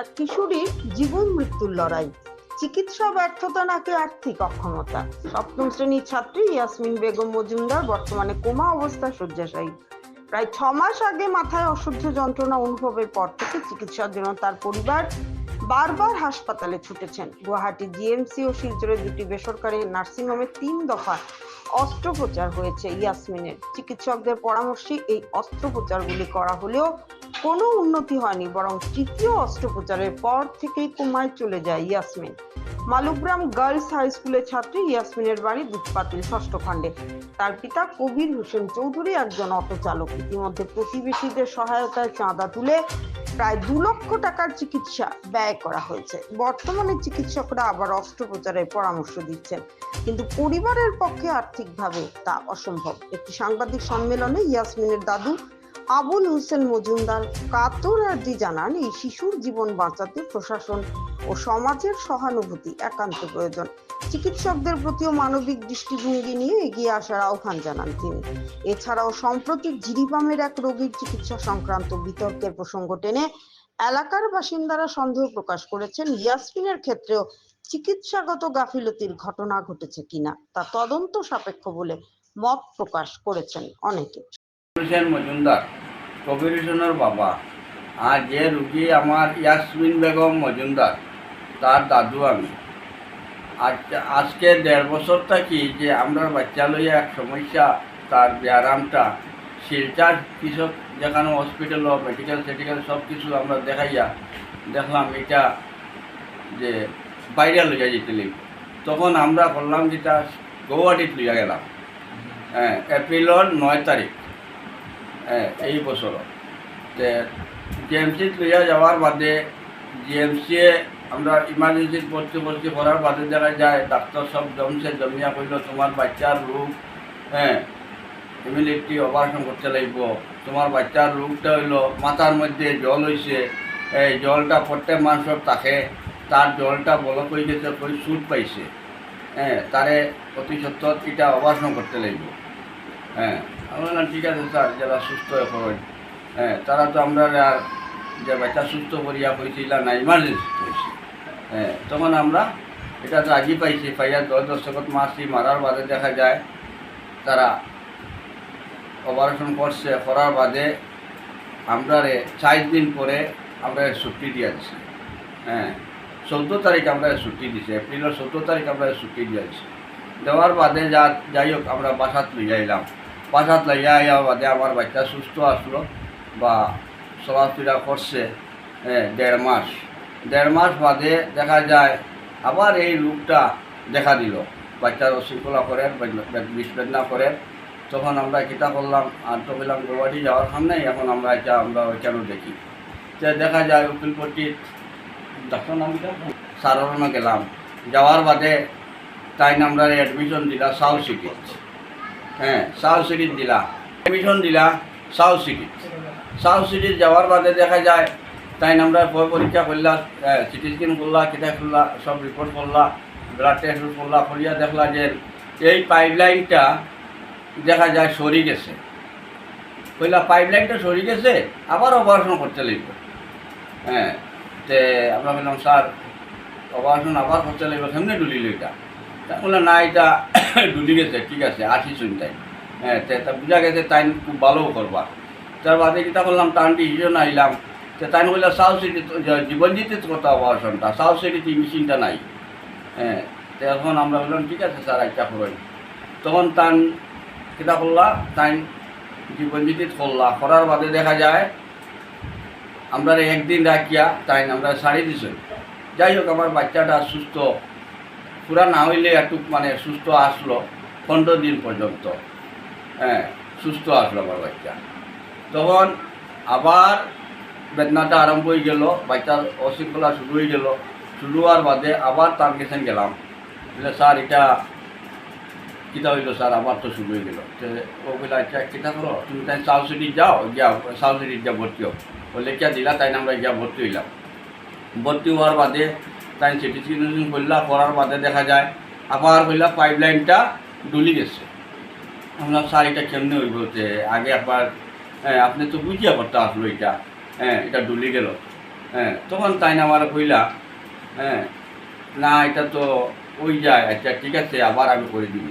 এক কিশোরীর জীবন মৃত্যুর লড়াই। চিকিৎসা ব্যর্থতা নাকি আর্থিক অক্ষমতা? সপ্তম শ্রেণির ছাত্রী ইয়াসমিন বেগম মজুমদার বর্তমানে কোমা অবস্থায় শয্যাশায়ী। প্রায় ছ মাস আগে মাথায় অসহ্য যন্ত্রণা অনুভবের পর থেকে চিকিৎসার জন্য তার পরিবার বারবার হাসপাতালে ছুটেছেন। গুয়াহাটি জিএমসি ও শিলচরের দুটি বেসরকারি নার্সিংহোমে তিন দফা অস্ত্রোপচার হয়েছে ইয়াসমিনের। চিকিৎসকদের পরামর্শে এই অস্ত্রোপচারগুলি করা হলেও কোনো উন্নতি হয়নি, বরং তৃতীয় অস্ত্রোপচারের পর থেকেই কোমায় চলে যায় ইয়াসমিন। মালুগ্রাম গার্লস হাই স্কুলের ছাত্রী ইয়াসমিনের বাড়ি দুধপাতিল ষষ্ঠ খণ্ডে। তার পিতা কবির হোসেন চৌধুরী একজন অটো চালক ইতিমধ্যে প্রতিবেশীদের সহায়তায় চাঁদা তুলে প্রায় দু লক্ষ টাকার চিকিৎসা ব্যয় করা হয়েছে। বর্তমানে চিকিৎসকরা আবার অস্ত্রোপচারের পরামর্শ দিচ্ছেন। কিন্তু পরিবারের পক্ষে আর্থিকভাবে তা অসম্ভব। একটি সাংবাদিক সম্মেলনে ইয়াসমিনের দাদু আবুল হোসেন মজুমদার কাতর আর্জি জানান, এই শিশুর জীবন বাঁচাতে প্রশাসন ও সমাজের সহানুভূতি একান্ত প্রয়োজন। চিকিৎসকদের প্রতিও মানবিক দৃষ্টিভঙ্গি নিয়ে এগিয়ে আসার আহ্বান জানান তিনি। এছাড়াও সম্প্রতি জিরিবামের এক রোগীর চিকিৎসা সংক্রান্ত বিতর্কের প্রসঙ্গ টেনে এলাকার বাসিন্দারা সন্দেহ প্রকাশ করেছেন, ইয়াসমিনের ক্ষেত্রেও চিকিৎসাগত গাফিলতির ঘটনা ঘটেছে কিনা, তা তদন্ত সাপেক্ষ বলে মত প্রকাশ করেছেন অনেকে। হোসেন মজুমদার কবির হোসেনের বাবা। আর যে রুগী আমার ইয়াসমিন বেগম মজুমদার, তার দাদু আমি। আজ, আজকে দেড় বছর থাকি যে আমরা বাচ্চা লইয়া এক সমস্যা, তার ব্যায়ামটা, শিলচার কৃষক যেখানে হসপিটাল মেডিকেল সেডিকেল সব কিছু আমরা দেখাইয়া দেখলাম এটা যে বাইরে লইয়া যেতে লিখব তখন আমরা করলাম যেটা গৌহাটিত লইয়া গেলাম। হ্যাঁ এপ্রিলের নয় তারিখ। এই বছর তে জিএমসি লইয়া যাওয়ার বাদে জিএমসি আমরা ইমার্জেন্সি ভর্তি ভর্তি করার বাদে দেখা যায় ডাক্তার সব জমছে, জমিয়া কইল, তোমার বাচ্চার রোগ হ্যাঁ ইমিউনিটি অপারেশন করতে লাগব। তোমার বাচ্চার রোগটা হইল মাথার মধ্যে জল হয়েছে এই জলটা প্রত্যেক মানুষের থাকে, তার জলটা বলক হয়ে গেছে কই সুট পাইছে। হ্যাঁ তারে অতি সত্তর এটা অপারেশন করতে লাগব। হ্যাঁ আমি বললাম, ঠিক আছে স্যার যারা সুস্থ হয়ে হ্যাঁ তারা তো আমরা আর যে বাচ্চা সুস্থ করিয়া হয়েছিল না ইমার্জেন্সি হয়েছে হ্যাঁ তখন আমরা এটা তো রাজি পাইছি, পাইয়া দশ দশকত মাসি মারার বাদে দেখা যায় তারা অপারেশন করছে, করার বাদে আমরা চার দিন পরে আমরা ছুটি দিয়া দিছি। হ্যাঁ চৌদ্দ তারিখ আমরা ছুটি দিছে, এপ্রিলের চৌদ্দ তারিখ আমরা ছুটি দিয়া দিছি। দেওয়ার বাদে যা, যাই হোক, আমরা বাসাত লইয়া এলাম। বাসাত লইয়া আইয়া বাদে আমার বাচ্চা সুস্থ আসলো বা চলাফেরা করছে দেড় মাস। দেড় মাস বাদে দেখা যায় আবার এই রোগটা দেখা দিল। বাচ্চার অশৃঙ্খলা করেন বিষবেদনা করেন তখন আমরা কিতা করলাম আর তো বললাম গৌহাটি যাওয়ার সামনেই, এখন আমরা এটা আমরা ওইখানে দেখি। তো দেখা যায় উকিলপট্টির ডাক্তার নাম কিটা? গেলাম। যাওয়ার বাদে তাই আমরা অ্যাডমিশন দিলাম সাউথ সিটি হ্যাঁ সাউথ সিটির দিলা অ্যাডমিশন দিলা, সাউথ সিটি সাউথ সিটি যাওয়ার বাদে দেখা যায় তাই আমরা পরীক্ষা করলা সিটি স্ক্যান করলা কিতা করলা সব রিপোর্ট করলা ব্লাড টেস্ট করলা করিয়া দেখলা যে এই পাইপলাইনটা দেখা যায় সরি গেছে। কইলা পাইপলাইনটা সরি গেছে, আবার অপারেশন করতে লাগবে। হ্যাঁ তে, আমরা বললাম, স্যার অপারেশন আবার করতে লাগবে, কেমনে ডুলিল এটা? তা না, এটা ডুলি গেছে ঠিক আছে আসি শুনতাই হ্যাঁ তা বুঝা গেছে তাই খুব ভালো করবা। তার বাদে কিতা করলাম, টান ডিসিশন আইলাম। তো তাই বললাম সাউথ সিটি জীবনজিতে কথা অপারেশনটা সাউথ সিটিতে মেশিনটা নাই? হ্যাঁ তো এখন আমরা বললাম, ঠিক আছে, স্যার একটা করই তখন তান কিতা করলা তাই জীবনজ্যোতি করলা। করার বাদে দেখা যায়, আমরা একদিন রাখিয়া তাই আমরা সারি দিছি যাই হোক, আমার বাচ্চাটা সুস্থ। পুরা না হইলে একটু মানে সুস্থ আসলো পনেরো দিন পর্যন্ত। হ্যাঁ সুস্থ আসলো আমার বাচ্চা। তখন আবার বেদনাটা আরম্ভ হয়ে গেল, বাচ্চার অশৃঙ্খলা শুরু হয়ে গেল। শুরু হওয়ার বাদে আবার তার কাছে গেলাম। বলে স্যার, এটা কিতা হইল স্যার? আবার তো শুরু হয়ে গেল। ও বলে আচ্ছা কিতা করো? তুমি তাই সাউথ সিটি যাও, গিয়া সাউথ সিটি যা ভর্তি হও। বলে কে দিলা, তাই আমরা গিয়া ভর্তি হইলাম। ভর্তি হওয়ার বাদে তাই সিটি স্ক্যান করলা করার বাদে দেখা যায়। আবার হইলা পাইপ লাইনটা ডুলি গেছে। আমরা স্যার, এটা কেমনে হইব? যে আগে একবার হ্যাঁ আপনি তো বুঝিয়া করতে আসলো এটা। হ্যাঁ এটা ডুলি গেল। হ্যাঁ তখন তাই না আমার কইলা হ্যাঁ না, এটা তো ওই যায় আচ্ছা ঠিক আছে, আবার আমি করে দিব।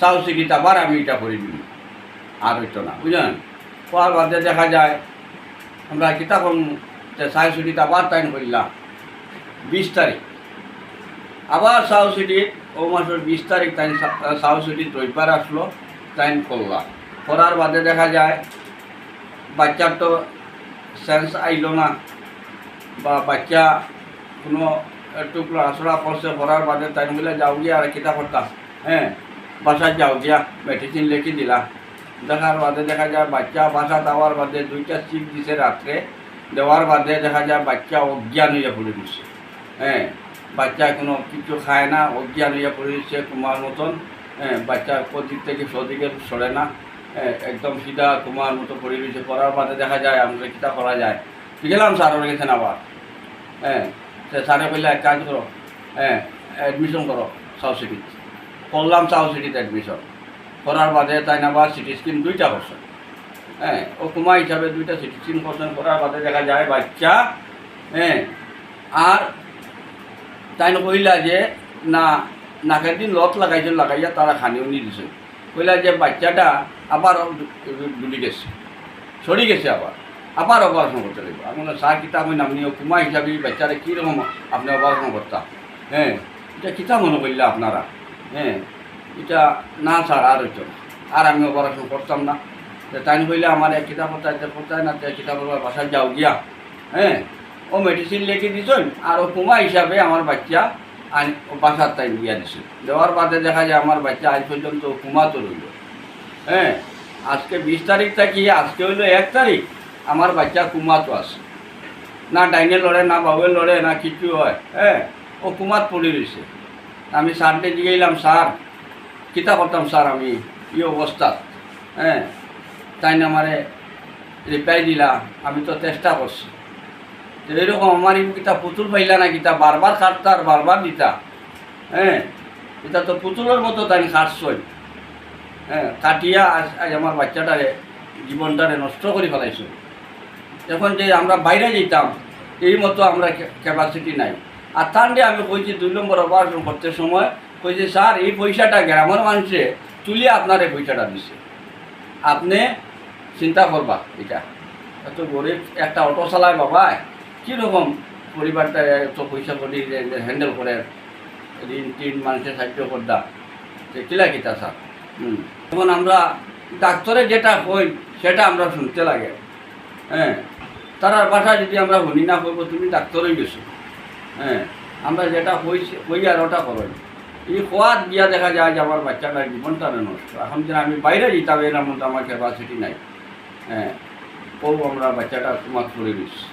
সাউ সিটিত আবার আমি এটা করে দিব। আর হইতো না, বুঝলেন? পড়ার বাদে দেখা যায়, আমরা কিতাব সাউ সিটিতে আবার টাইম করলাম বিশ তারিখ। আবার সাউ সিটির ও মাসের বিশ তারিখ তাই সাউ সিটির রবিবার আসলো টাইম করলাম করার বাদে দেখা যায়, বাচ্চার তো সেন্স আইলো না, বা বাচ্চা কোনো একটু আসরা পড়ছে পড়ার বাদে তাই বলে, যাও গিয়া আর কিতা করতাম হ্যাঁ বাসায় যাও গিয়া মেডিসিন লিখে দিলা। দেখার বাদে দেখা যায়, বাচ্চা বাসা দেওয়ার বাদে দুইটা চিপ দিছে রাত্রে। দেওয়ার বাদে দেখা যায়, বাচ্চা অজ্ঞান হইয়া পড়ে দিচ্ছে হ্যাঁ বাচ্চা কোনো কিছু খায় না অজ্ঞান হইয়া পড়ে তোমার মতন হ্যাঁ বাচ্চা দিক থেকে সদিকে সরে না হ্যাঁ, একদম সিধা তোমার মতো পড়ে রয়েছে। পড়ার বাদে দেখা যায় আমাদের কিতা করা যায়? গেলাম স্যার ওর গেছেন আবার? হ্যাঁ সে স্যারে বললে এক কাজ করো হ্যাঁ অ্যাডমিশন করো সাউথ সিটিতে করলাম সাউথ সিটিতে অ্যাডমিশন করার বাদে তাই না আবার সিটি স্ক্রিন দুইটা করছে। হ্যাঁ ও কুমা হিসাবে দুইটা সিটি স্ক্রিন করছেন করার বাদে দেখা যায় বাচ্চা হ্যাঁ আর তাই কইলা যে, না, নাকের দিন লত লাগাইছে লাগাইয়া তারা খানিও নি দিছে। কইলা যে, বাচ্চাটা আবার ডুলি গেছে, সরি গেছে আবার আবার অপারেশন করতে লাগবে। আমি বললাম, স্যার, কিতা আমি নামনি কুমা হিসাবে বাচ্চারা কীরকম আপনি অপারেশন করতাম হ্যাঁ এটা কিতা মনে করলে আপনারা? হ্যাঁ এটা না, স্যার, আর হইতো আর আমি অপারেশন করতাম না। তাই কইলে, আমার এক কিতাব পড়তে পড়তে না কিতাব বাসায় যাও গিয়া হ্যাঁ ও মেডিসিন লিখে দিছেন, আর কুমা হিসাবে আমার বাচ্চা বাসার তাই দিয়া দিছে। দেওয়ার বাদে দেখা যায় আমার বাচ্চা আজ পর্যন্ত কুমা তো রইল হ্যাঁ আজকে বিশ তারিখ থাকি, আজকে হইল এক তারিখ, আমার বাচ্চা কুমাতো আছে। না ডাইনে লড়ে, না বাবুয়ে লড়ে, না কিছু হয় হ্যাঁ ও কুমাত পড়ে রয়েছে। আমি স্যারকে জিগাইলাম, স্যার, কিতা করতাম স্যার আমি? এই অবস্থা? হ্যাঁ তাই না আমারে রিপ্লাই দিলা, আমি তো চেষ্টা করছি। তো এরকম আমার কিতা পুতুল পাইলা না কিতা বারবার কাটতা আর বারবার দিতা। হ্যাঁ? এটা তো পুতুলের মতো তাই খাটছই। হ্যাঁ কাটিয়া আজ আজ আমার বাচ্চাটারে, জীবনটারে নষ্ট করে ফেলাইছো এখন যে আমরা বাইরে যেতাম এই মতো আমরা ক্যাপাসিটি নাই। আর তার আমি কইছি দুই নম্বর অপারেশন করতে সময় কইছি, স্যার, এই পয়সাটা গ্রামের মানুষে তুলে আপনার এই পয়সাটা দিছে। আপনি চিন্তা করবা এটা। এত গরিব একটা অটো চালায় বাবা কীরকম পরিবারটা এত পয়সা করি হ্যান্ডেল করে? ঋণ টিন মানুষের সাহায্য করদা। যে কিলা কিতা স্যার? হুম। তখন আমরা ডাক্তারে যেটা হই সেটা আমরা শুনতে লাগে। হ্যাঁ। তারা বাসা যদি আমরা শুনি না করব, তুমি ডাক্তারই গেছো হ্যাঁ। আমরা যেটা কইছি কই আর ওটা করো এই খোয়াত গিয়া দেখা যায় যে আমার বাচ্চাটার জীবনটা নষ্ট। এখন যে আমি বাইরে যেতাম, এর মধ্যে আমার ক্যাপাসিটি নাই। হ্যাঁ। ও আমরা বাচ্চাটা তোমার করে দিচ্ছি